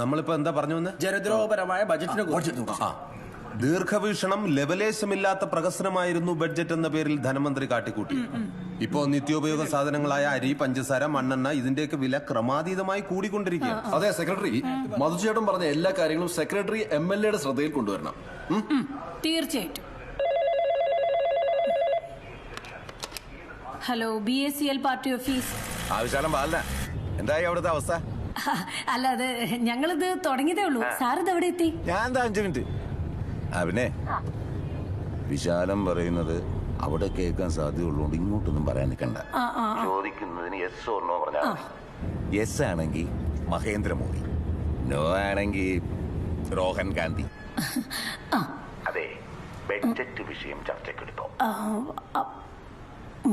നമ്മളിപ്പോ എന്താ പറഞ്ഞു വന്ന്? ജനദ്രോഹപരമായ ബജറ്റിനെ കുറിച്ച്. ദീർഘവീക്ഷണം ലെവലേശമില്ലാത്ത പ്രഹസനമായിരുന്നു ബഡ്ജറ്റ് എന്ന പേരിൽ ധനമന്ത്രി കാട്ടിക്കൂട്ടി. ഇപ്പോ നിത്യോപയോഗ സാധനങ്ങളായ അരി പഞ്ചസാര മണ്ണെണ്ണ ഇതിന്റെയൊക്കെ വില ക്രമാതീതമായി കൂടിക്കൊണ്ടിരിക്കുക അതെ സെക്രട്ടറി. മധുചേട്ടൻ പറഞ്ഞ എല്ലാ കാര്യങ്ങളും സെക്രട്ടറി എം എൽ എയുടെ ശ്രദ്ധയിൽ കൊണ്ടുവരണം. തീർച്ചയായിട്ടും. Hello B S C L party office. ആവശ്യാലം എന്തായി അവിടുത്തെ അവസ്ഥ? അല്ല അത് ഞങ്ങളിത് തുടങ്ങിയതേ ഉള്ളൂ. സാർ ഇത് എവിടെ എത്തി? ഞാൻ അഞ്ചു മിനിറ്റ്? ആ പിന്നെ. വിശാലം പറയുന്നത് അവിടെ കേൾക്കാൻ സാധ്യതയുള്ളതുകൊണ്ട് ഇങ്ങോട്ടൊന്നും പറയാൻ നിൽക്കണ്ട. ചോദിക്കുന്നതിന് യെസ് ഓർണോ പറഞ്ഞാൽ യെസ് ആണെങ്കിൽ മഹേന്ദ്രമോദി. നോ ആണെങ്കിൽ രോഹൻ ഗാന്ധി. അതെ ബഡ്ജറ്റ് വിഷയം ചർച്ചക്കെടുത്തോ മോദി ആ,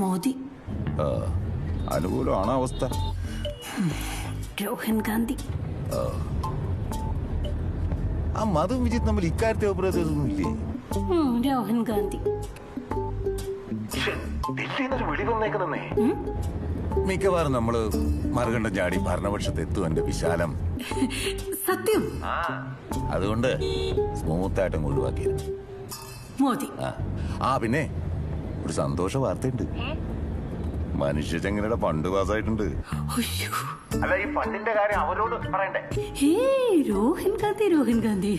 മോദി. അനുകൂലമാണോ അവസ്ഥ? രോഹൻ ഗാന്ധി. ആ. മധു വിജിത് തമ്മിൽ ഇക്കാര്യത്തെ അഭിപ്രായത്തൊന്നും ഇല്ലേ? ഗാന്ധി. മിക്കവാറും നമ്മൾ മറുകണ്ഠം ചാടി ഭരണപക്ഷത്ത് എത്തും എന്റെ വിശാലം. സത്യം? അതുകൊണ്ട് സ്മൂത്തായിട്ടും ഒഴിവാക്കിയത് മോദി. ആ. പിന്നെ ഒരു സന്തോഷ വാർത്തയുണ്ട്. മനുഷ്യ ചെങ്ങനയുടെ പണ്ട് പാസ്സായിട്ടുണ്ട്. അയ്യോ. അല്ല ഈ പണ്ടിന്റെ കാര്യം അവരോട് പറയണ്ടേ? ഹേ രോഹൻ ഗാന്ധി രോഹൻ ഗാന്ധി.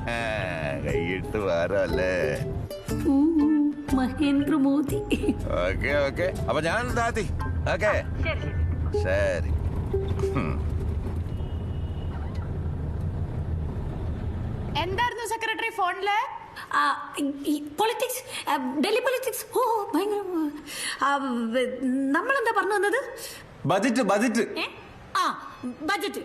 കൈയിട്ട് വാരല്ലേ മഹേന്ദ്ര മോദി. Okay okay. അപ്പൊ ഞാൻ താത്തി. ഓക്കെ. ശരി. എന്തായിരുന്നു സെക്രട്ടറി ഫോണിൽ? പൊളിറ്റിക്സ് ഡൽഹി പൊളിറ്റിക്സ് ഓ ഭയങ്കര നമ്മളെന്താ പറഞ്ഞു വന്നത്? Budget budget. ആ ബജറ്റ്.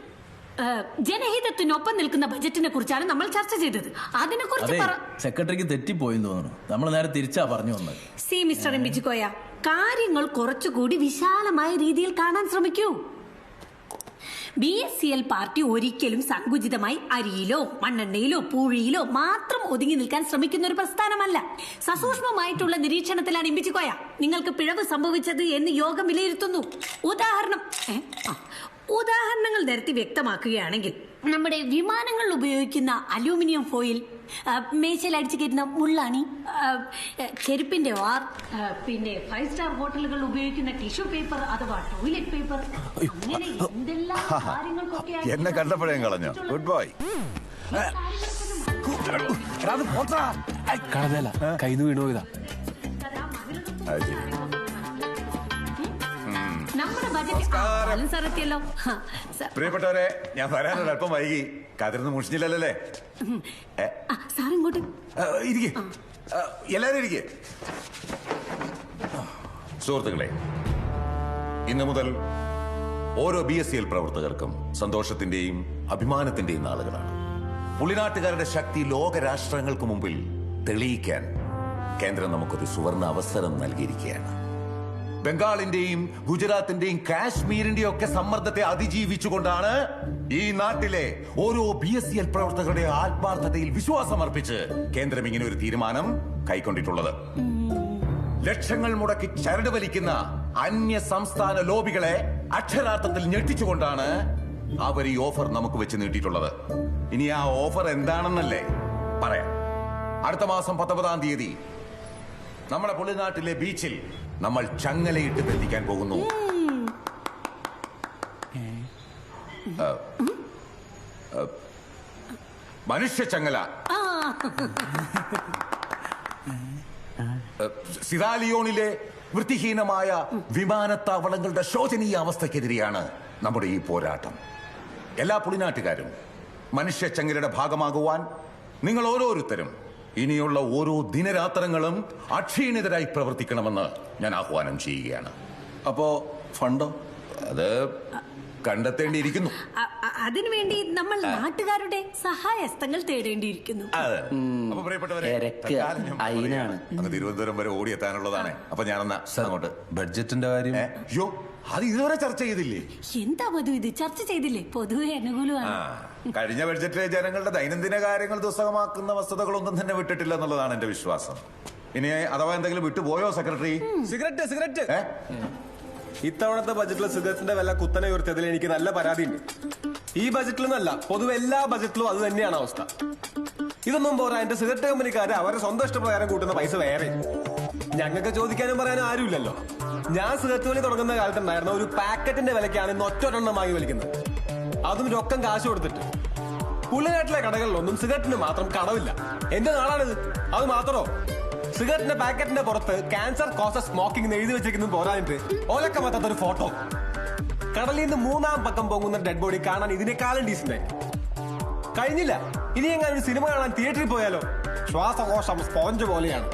ജനഹിതത്തിനൊപ്പം നിൽക്കുന്ന ബജറ്റിനെ കുറിച്ചാണ് നമ്മൾ ചർച്ച ചെയ്തത്. അതിനെ കുറിച്ച് സെക്രട്ടറിക്ക് തെറ്റിപ്പോയെന്ന് തോന്നുന്നു. നമ്മൾ നേരെ തിരിച്ചാ പറഞ്ഞു വന്നത്. C mister M. ബിജിക്കോയ കാര്യങ്ങൾ കുറച്ചുകൂടി വിശാലമായ രീതിയിൽ കാണാൻ ശ്രമിക്കൂ. B S C L party ഒരിക്കലും സങ്കുചിതമായി അരിയിലോ മണ്ണെണ്ണയിലോ പൂഴിയിലോ മാത്രം ഒതുങ്ങി നിൽക്കാൻ ശ്രമിക്കുന്ന ഒരു പ്രസ്ഥാനമല്ല. സസൂക്ഷ്മമായിട്ടുള്ള നിരീക്ഷണത്തിലാണ് ഇമ്പിച്ചിക്കോയ. നിങ്ങൾക്ക് പിഴവ് സംഭവിച്ചത് എന്ന് യോഗം വിലയിരുത്തുന്നു. ഉദാഹരണം. ഉദാഹരണങ്ങൾ നിരത്തി വ്യക്തമാക്കുകയാണെങ്കിൽ നമ്മുടെ വിമാനങ്ങളിൽ ഉപയോഗിക്കുന്ന അലൂമിനിയം ഫോയിൽ മേശയിൽ അടിച്ചു കയറ്റുന്ന മുള്ളാണി ചെരുപ്പിന്റെ വാർ പിന്നെ ഫൈവ് സ്റ്റാർ ഹോട്ടലുകളിൽ ഉപയോഗിക്കുന്ന ടിഷ്യൂ പേപ്പർ അഥവാ ടോയ്ലറ്റ് പേപ്പർ അങ്ങനെ എന്തെല്ലാം കാര്യങ്ങൾക്കൊക്കെയാണ് എന്നെ കണ്ടപ്പോഴേ കളഞ്ഞു. Good boy. കയ്യിൽ വീണു പോയതാ. നമ്മുടെ ബജറ്റ് സാർ എത്തിയല്ലോ പ്രിയപ്പെട്ടവരെ ഞാൻ വരാനുള്ള അല്പം വൈകി. കാത്തിരുന്ന് മുഷിഞ്ഞില്ലല്ലേ? സാർ ഇങ്ങോട്ട്. ഇരിക്കേ. എല്ലാരും ഇരിക്കേ. സുഹൃത്തുക്കളെ ഇന്നു മുതൽ ഓരോ ബി എസ് സി എൽ പ്രവർത്തകർക്കും സന്തോഷത്തിന്റെയും അഭിമാനത്തിന്റെയും നാളുകളാണ്. പുളിനാട്ടുകാരുടെ ശക്തി ലോകരാഷ്ട്രങ്ങൾക്ക് മുമ്പിൽ തെളിയിക്കാൻ കേന്ദ്രം നമുക്കൊരു സുവർണ അവസരം നൽകിയിരിക്കുകയാണ്. ബംഗാളിന്റെയും ഗുജറാത്തിന്റെയും കാശ്മീരിന്റെയും ഒക്കെ സമ്മർദ്ദത്തെ അതിജീവിച്ചുകൊണ്ടാണ് ഈ നാട്ടിലെ ഓരോ ബി എസ് സി എൽ പ്രവർത്തകരുടെ ആത്മാർത്ഥതയിൽ വിശ്വാസമർപ്പിച്ച് കേന്ദ്രം ഇങ്ങനെ ഒരു തീരുമാനം കൈക്കൊണ്ടിട്ടുള്ളത്. ലക്ഷങ്ങൾ മുടക്കി ചരട് വലിക്കുന്ന അന്യ സംസ്ഥാന ലോബികളെ അക്ഷരാർത്ഥത്തിൽ ഞെട്ടിച്ചുകൊണ്ടാണ് അവർ ഈ ഓഫർ നമുക്ക് വെച്ച് നീട്ടിയിട്ടുള്ളത്. ഇനി ആ ഓഫർ എന്താണെന്നല്ലേ പറയാം. അടുത്ത മാസം പത്തൊമ്പതാം തീയതി നമ്മുടെ പുള്ളിനാട്ടിലെ ബീച്ചിൽ നമ്മൾ ചങ്ങലയിട്ട് ബന്ധിക്കാൻ പോകുന്നു. മനുഷ്യ ചങ്ങല. സിറാലിയോണിലെ വൃത്തിഹീനമായ വിമാനത്താവളങ്ങളുടെ ശോചനീയ അവസ്ഥക്കെതിരെയാണ് നമ്മുടെ ഈ പോരാട്ടം. എല്ലാ പുളിനാട്ടുകാരും മനുഷ്യ ചങ്ങലയുടെ ഭാഗമാകുവാൻ നിങ്ങൾ ഓരോരുത്തരും ഇനിയുള്ള ഓരോ ദിനരാത്രങ്ങളും അക്ഷീണിതരായി പ്രവർത്തിക്കണമെന്ന് ഞാൻ ആഹ്വാനം ചെയ്യുകയാണ്. അപ്പോ ഫണ്ടോ? അത് കണ്ടെത്തേണ്ടിയിരിക്കുന്നു. അതിനുവേണ്ടി നമ്മൾ നാട്ടുകാരുടെ സഹായസ്തങ്ങൾ തേടേണ്ടിയിരിക്കുന്നു. തിരുവനന്തപുരം വരെ ഓടിയെത്താനുള്ളതാണ്. അപ്പൊ ഞാനെന്നാ അങ്ങോട്ട്. ബഡ്ജറ്റിന്റെ കാര്യം? അയ്യോ അത് ഇതുവരെ ചർച്ച ചെയ്തില്ലേ? എന്താ പൊതു ഇത്? ചർച്ച ചെയ്തില്ലേ? പൊതുവെ അനുകൂലമാണ്. കഴിഞ്ഞ ബഡ്ജറ്റിലെ ജനങ്ങളുടെ ദൈനംദിന കാര്യങ്ങൾ ദുസ്സഹമാക്കുന്ന വസ്തുതകളൊന്നും തന്നെ വിട്ടിട്ടില്ല എന്നുള്ളതാണ് എന്റെ വിശ്വാസം. ഇനി അഥവാ എന്തെങ്കിലും വിട്ടുപോയോ സെക്രട്ടറി? Cigarette cigarette. ഇത്തവണത്തെ ബജറ്റിലെ സിഗരറ്റിന്റെ വില കുത്തനെ ഉയർത്തിയതിൽ എനിക്ക് നല്ല പരാതിയുണ്ട്. ഈ ബജറ്റിലൊന്നല്ല പൊതുവെ എല്ലാ ബജറ്റിലും അത് തന്നെയാണ് അവസ്ഥ. ഇതൊന്നും പോരാ എന്റെ സിഗരറ്റ് കമ്പനിക്കാര് അവരെ സ്വന്തം ഇഷ്ടപ്രകാരം കൂട്ടുന്ന പൈസ വേറെ. ഞങ്ങൾക്ക് ചോദിക്കാനും പറയാനും ആരുമില്ലല്ലോ. ഞാൻ സിഗരറ്റ് വലി തുടങ്ങുന്ന കാലത്തുണ്ടായിരുന്ന ഒരു പാക്കറ്റിന്റെ വിലക്കാണ് ഇന്ന് ഒറ്റൊരെണ്ണം വാങ്ങി വലിക്കുന്നത്. അതും രൊക്കം കാശ് കൊടുത്തിട്ട്. പുള്ളിനാട്ടിലെ കടകളിലൊന്നും സിഗരറ്റിന് മാത്രം കടവില്ല. എന്റെ നാടാണിത്? അത് മാത്രമോ സിഗരറ്റിന്റെ പാക്കറ്റിന്റെ പുറത്ത് ക്യാൻസർ കോസസ് സ്മോക്കിംഗ് എന്ന് എഴുതി വെച്ചിരിക്കുന്നത് പോരാഞ്ഞിട്ട് ഓലക്ക മത്താത്ത ഒരു ഫോട്ടോ കടലിൽ നിന്ന് മൂന്നാം പക്കം പോകുന്ന ഡെഡ് ബോഡി കാണാൻ ഇതിനേക്കാളും ഡീസന്റ് ആയി കഴിഞ്ഞില്ല. ഇനി എങ്ങനെ ഒരു സിനിമ കാണാൻ തിയേറ്ററിൽ പോയാലോ? ശ്വാസകോശം സ്പോഞ്ച് പോലെയാണ്.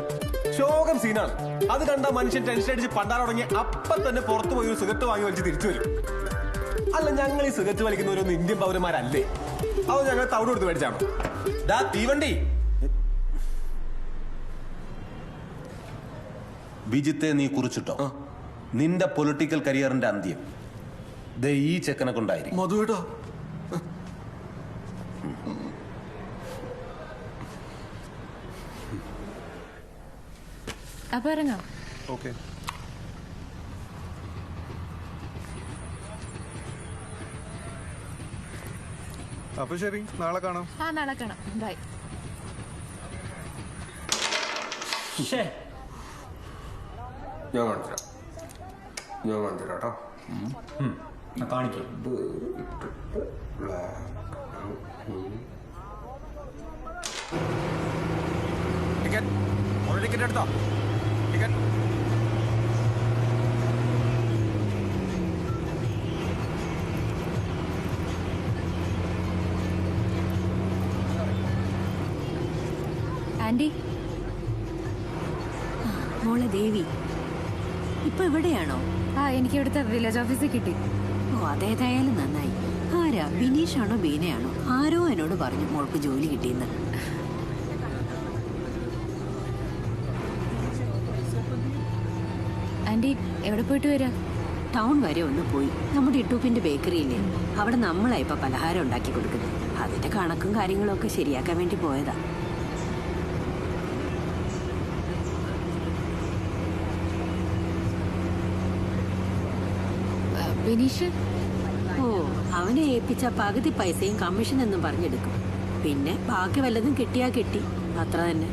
ശോകം സീനാണ് അത് കണ്ട മനുഷ്യൻ ടെൻഷൻ അടിച്ച് പണ്ടാൻ തുടങ്ങി അപ്പം തന്നെ പുറത്തു പോയി ഒരു സിഗരറ്റ് വാങ്ങി വലിച്ച് തിരിച്ചു വരും. അല്ല ഞങ്ങൾ ഈ സിഗരറ്റ് വലിക്കുന്നവരൊന്നും ഇന്ത്യൻ പൗരന്മാരല്ലേ? അത് ഞങ്ങൾ തവിട് കൊടുത്ത് മേടിച്ചാണ്? ഡാ തീവണ്ടി. വിജിത്തെ നീ കുറിച്ചിട്ടോ? നിന്റെ പൊളിറ്റിക്കൽ കരിയറിന്റെ അന്ത്യം. ദേ ഈ ചെക്കനെ കൊണ്ടായിരിക്കും. മധുവേട്ടാ അപ്പൊ ഇറങ്ങാം. ഓക്കെ. അപ്പൊ ശരി നാളെ കാണാം. ആ നാളെ കാണാം. ബൈ ഞാൻ കാണിച്ചുതരാം ഞാൻ കാണിച്ചുതരാം കേട്ടോ കാണിക്കും. ടിക്കറ്റ് ഒരു ടിക്കറ്റ് എടുത്തോ? ടിക്കറ്റ് ഇപ്പൊ എവിടെയാണോ ആ എനിക്ക് ഇവിടുത്തെ വില്ലേജ് ഓഫീസിൽ കിട്ടി. ഓ അതേതായാലും നന്നായി. ആരാ? ബിനീഷാണോ ബീനയാണോ? ആരോ എന്നോട് പറഞ്ഞു മോൾക്ക് ജോലി കിട്ടിയെന്ന്. ആന്റി എവിടെ പോയിട്ട് വരാ? ടൗൺ വരെ ഒന്ന് പോയി. നമ്മുടെ ഇട്ടൂപ്പിന്റെ ബേക്കറിയില്ലേ? അവിടെ നമ്മളാ ഇപ്പൊ പലഹാരം ഉണ്ടാക്കി കൊടുക്കുന്നത്. അതിന്റെ കണക്കും കാര്യങ്ങളും ഒക്കെ ശരിയാക്കാൻ വേണ്ടി പോയതാ ആ, ബിനീഷ് ഓ അവനെ ഏൽപ്പിച്ച പകുതി പൈസയും കമ്മീഷൻ എന്നും പറഞ്ഞെടുക്കും. പിന്നെ ബാക്കി വല്ലതും കിട്ടിയാ കിട്ടി. അത്ര തന്നെ.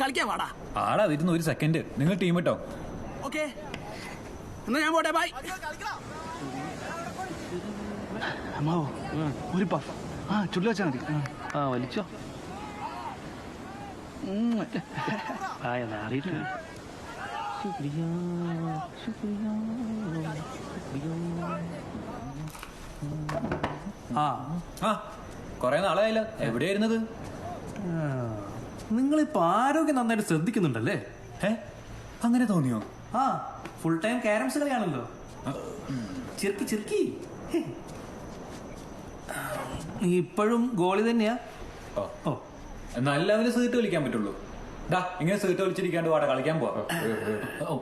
കളിക്കാൻ വാടാ. ആടാ ഇരുന്ന് ഒരു സെക്കൻഡ് നിങ്ങൾ ടീം ഇട്ടോ? ഓക്കെ. എന്നാ ഞാൻ പോട്ടെ ബൈ അമ്മാവോ ഒരു പഫ്. ആ ചുള്ളി വെച്ചാൽ മതി. ആ, വലിച്ചോ. ഉം. ആ എന്നാ അറിയിട്ടില്ല ശുക്രിയ. ആ ആ കൊറേ നാളായില്ല. എവിടെയായിരുന്നത്? നിങ്ങളിപ്പോ ആരോഗ്യം നന്നായിട്ട് ശ്രദ്ധിക്കുന്നുണ്ടല്ലേ? ഏ അങ്ങനെ തോന്നിയോ? ആ ഫുൾ ടൈം ക്യാരംസ് കളിയാണല്ലോ. ചെറുക്കി ചെറുക്കി നീ ഇപ്പോഴും ഗോളി തന്നെയാ? ഓ. ഓ. എന്നാ എല്ലാവരും സീറ്റ് കളിക്കാൻ പറ്റുള്ളൂ. ഡാ ഇങ്ങനെ സീറ്റ് ഒളിച്ചിരിക്കാണ്ട് വാടാ കളിക്കാൻ പോവാ. എന്തെങ്കിലും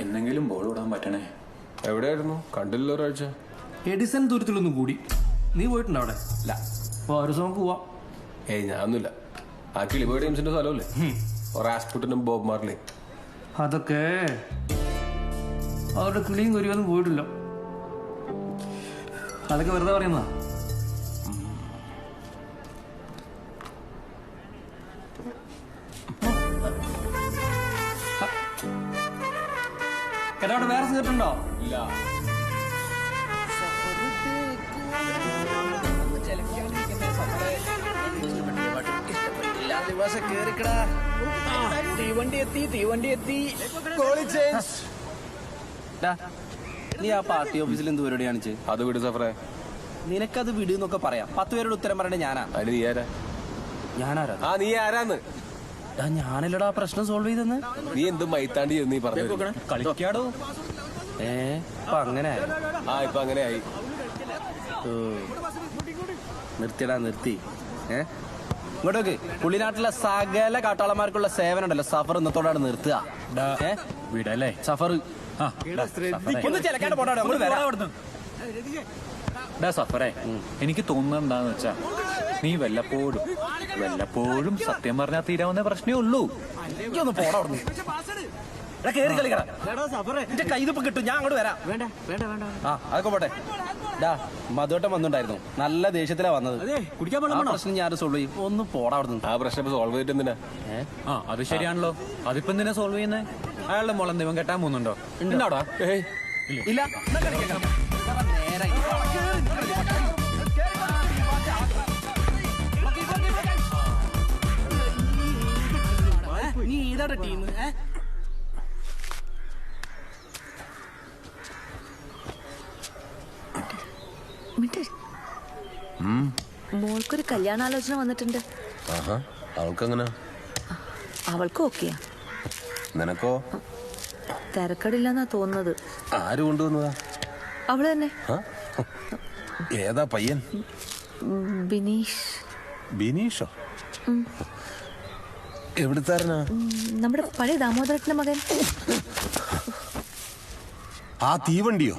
എന്നെങ്കിലും ബോൾ ഇടാൻ പറ്റണേ. എവിടെയായിരുന്നു? കണ്ടില്ല ഒരാഴ്ച. എഡിസൺ ദൂരത്തിലൊന്നും കൂടി. നീ പോയിട്ടുണ്ടോ അവിടെ? ഇല്ല. അപ്പൊ ഒരു ദിവസം നമുക്ക് പോവാം. ഏയ് ഞാനൊന്നുമില്ല. ആ കിളിബോ ടീംസിന്റെ സ്ഥലമല്ലേ? റാസ്പുട്ടിനും ബോബ് മാർലി അതൊക്കെ അവരുടെ കിളിയും കുരുവൊന്നും പോയിട്ടില്ല. അതൊക്കെ വെറുതെ പറയുന്നതാ. തീവണ്ടി എത്തി തീവണ്ടി എത്തി. നീ ആ പാർട്ടി ഓഫീസിൽ എന്ത് പരിപാടി കാണിച്ച്? അത് വിട് സഫറെ. നിനക്കത് വിട് എന്നൊക്കെ പറയാം. പത്ത് പേരോട് ഉത്തരം പറയണേ ഞാനാ. അതിന് നീ ആരാ? ഞാനാരാ? ആ നീ ആരാന്ന്? ഞാനല്ലടാ പ്രശ്നം സോൾവ് ചെയ്തെന്ന് നീ എന്ത് മൈത്താണ്ടി എന്ന് നീ പറഞ്ഞു കളിക്കാടോ? ഏ ഇപ്പൊ അങ്ങനെ ആയി? ആ ഇപ്പൊ അങ്ങനെ ആയി. നിർത്തിടാ നിർത്തിയടാ നിർത്തി. ഏ? ഇങ്ങോട്ടേക്ക്. പുള്ളിനാട്ടിലെ സകല കാട്ടാളന്മാർക്കുള്ള സേവനം ഉണ്ടല്ലോ സഫർ ഇന്നത്തോടാണ് നിർത്തുക. ഏ? വിടല്ലേ? സഫർ. ഒന്ന് ചിലക്കാണ്ട് പോടാ അങ്ങോട്ട് പോടാ വരാം. അവിടുന്ന്. ഡാ സഫറേ. എനിക്ക് തോന്നുന്നത് എന്താന്ന് വെച്ചാ നീ വല്ലപ്പോഴും വല്ലപ്പോഴും സത്യം പറഞ്ഞാൽ തീരാവുന്ന പ്രശ്നമേ ഉള്ളൂ. ഒന്ന് പോടാ അവിടുന്ന്. കേറി കളിക്കണം എന്റെ കയ്യിലിപ്പോ കിട്ടും ഞാൻ അങ്ങോട്ട് വരാം. വേണ്ട വേണ്ട വേണ്ട ആ അതൊക്കെ പോട്ടെ. ഡാ മധുവട്ടം വന്നിട്ടുണ്ടായിരുന്നു. നല്ല ദേഷ്യത്തിലാ വന്നത്. കുടിക്കാൻ ആ പ്രശ്നം ഞാൻ സോൾവ് ചെയ്യും. ഒന്ന് പോടാ അവിടെ ആ പ്രശ്നം സോൾവ് ചെയ്തിട്ട് ആ അത് ശരിയാണല്ലോ. അതിപ്പോ എന്തിനാ സോൾവ് ചെയ്യുന്നത് അയാളുടെ മോളം ദൈവം കെട്ടാൻ പോകുന്നുണ്ടോ? ഉണ്ടാടാ ഇല്ല. നീ ഏതാ ടീം? മോൾക്കൊരു കല്യാണാലോചന വന്നിട്ടുണ്ട്. അവൾക്കെങ്ങനെ? അവൾക്ക് ഓക്കെയാ. നിനക്കോ? തിരക്കടില്ലെന്നാ തോന്നുന്നത്. ആര് കൊണ്ടുവന്നതാ? അവൾ തന്നെ? ഏതാ പയ്യൻ? ബിനീഷ്. ബിനീഷോ? എവിടുത്താരനാ? നമ്മുടെ പഴയ ദാമോദരത്തിന്റെ മകൻ. ആ തീവണ്ടിയോ?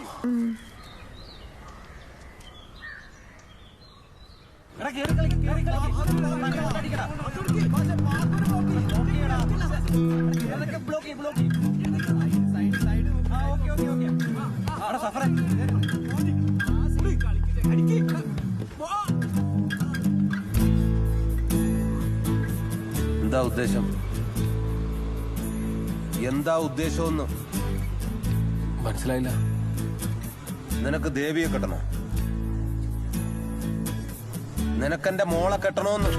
എന്താ ഉദ്ദേശം എന്താ ഉദ്ദേശമെന്ന് മനസ്സിലായില്ല നിനക്ക് ദേവിയെ കെട്ടണോ നിനക്കെന്റെ മോളെ കെട്ടണോന്ന്.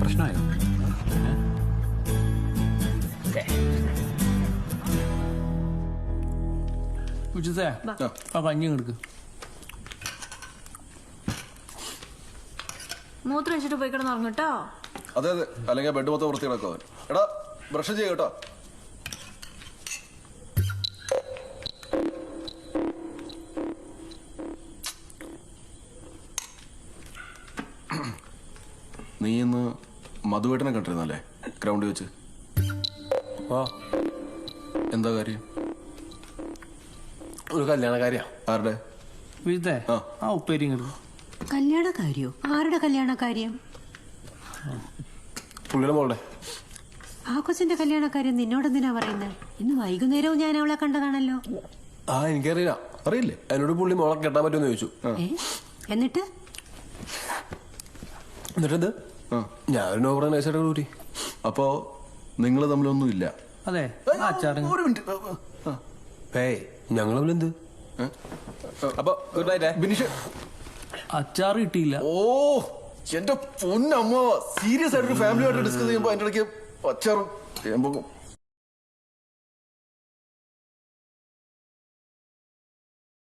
പ്രശ്നമായോ? ഉച്ചത്തെ ആ കഞ്ഞി എടുക്ക്. മൂത്രം വെച്ചിട്ട് പോയി കിടന്ന് ഉറങ്ങട്ടോ? അതെ അതെ. അല്ലെങ്കിൽ ബെഡ് മൊത്തം വൃത്തി കിടക്കും അവൻ എടാ ബ്രഷ് ചെയ്യ കേട്ടോ. നീ ഇന്ന് മധുവേട്ടനെ കണ്ടിരുന്നല്ലേ? ഗ്രൗണ്ടിൽ വെച്ച്. വാ എന്താ കാര്യം? ഒരു കല്യാണ കാര്യ ആരുടെ? വീഴ്ത്തേ ആ. ആ ഉപ്പേരി എടുക്കും കാര്യോ ആരുടെ കല്യാണക്കാര്യം പുള്ളിയുടെ മോളുടെ. ആ കൊച്ചിന്റെ കല്യാണക്കാര്യം നിന്നോടെന്തിനാ പറയുന്നത് ഇന്ന് വൈകുന്നേരവും ഞാൻ അവളെ കണ്ടതാണല്ലോ. ആ എനിക്കറിയില്ല. അറിയില്ലേ? എന്നോട് പുള്ളി മോളെ കെട്ടാൻ പറ്റുമെന്ന് ചോദിച്ചു. എന്നിട്ട്? എന്നിട്ടെന്ത്? ഞാനൊരു ഓർഗനൈസറുടെ കൂടി. അപ്പോ നിങ്ങൾ തമ്മിലൊന്നും ഇല്ല അതെ ഒരു മിനിറ്റ്. ഞങ്ങൾ തമ്മിലെന്ത്? അപ്പൊ ഗുഡ് നൈറ്റ് ബിനിഷ്. അച്ചാറ് കിട്ടിയില്ല. ഓ എന്റെ പൊന്നമ്മ സീരിയസ് ആയിട്ട് ഫാമിലിയായിട്ട് ഡിസ്കസ് ചെയ്യുമ്പോ അതിന്റെ ഇടയ്ക്ക് അച്ചാറും